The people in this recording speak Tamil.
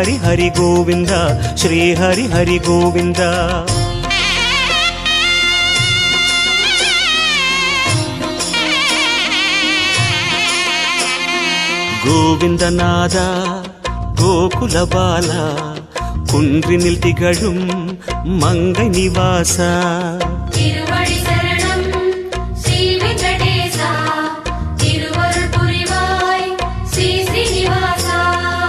హరి హరి గోవింద శ్రీ హరి హరి గోవింద ಗೋವಿಂದನಾದ ಗೋಕುಲ ಬಾಲ ಕುಂಡ್ರಿ ನಿಲ್ತಿಗಳುಂ ಮಂಗ ನಿವಾಸ